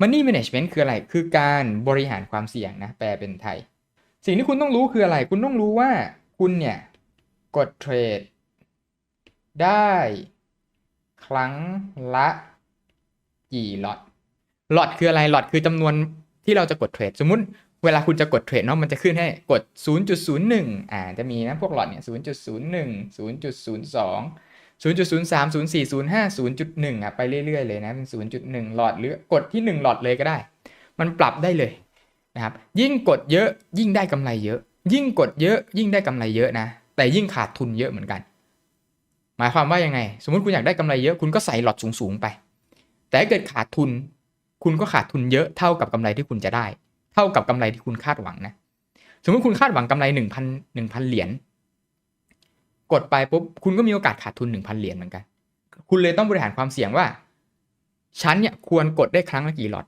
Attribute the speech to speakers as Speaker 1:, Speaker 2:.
Speaker 1: Money Management คืออะไร คือการบริหารความเสี่ยงนะ แปลเป็นไทย สิ่งที่คุณต้องรู้คืออะไร คุณต้องรู้ว่าคุณเนี่ย กดเทรดได้ครั้งละกี่ล็อต ล็อตคืออะไร ล็อตคือจำนวนที่เราจะกดเทรด สมมุติเวลาคุณจะกดเทรดเนาะ มันจะขึ้นให้กด 0.01 อ่า จะมีนะพวกล็อตเนี่ย 0.01 0.02 0.03 04 05 0.1อะไปเรื่อยๆเลยนะเป็น 0.1 หลอดหรือกดที่ 1 หลอดเลยก็ได้ มันปรับได้เลยนะครับยิ่งกดเยอะยิ่งได้กำไรเยอะ ยิ่งกดเยอะยิ่งได้กำไรเยอะนะ แต่ยิ่งขาดทุนเยอะเหมือนกัน หมายความว่ายังไง สมมติคุณอยากได้กำไรเยอะคุณก็ใส่หลอดสูงๆไป แต่เกิดขาดทุน คุณก็ขาดทุนเยอะเท่ากับกำไรที่คุณจะได้ เท่ากับกำไรที่คุณคาดหวังนะสมมติคุณคาดหวังกำไรหนึ่งพันหนึ่งพันเหรียญ ดไปปุ๊บคุณก็มีโอกาสขาดทุนหนึ่งพันเหรียญเหมือนกัน คุณเลยต้องบริหารความเสี่ยงว่า ฉันเนี่ยควรกดได้ครั้งละกี่หลอด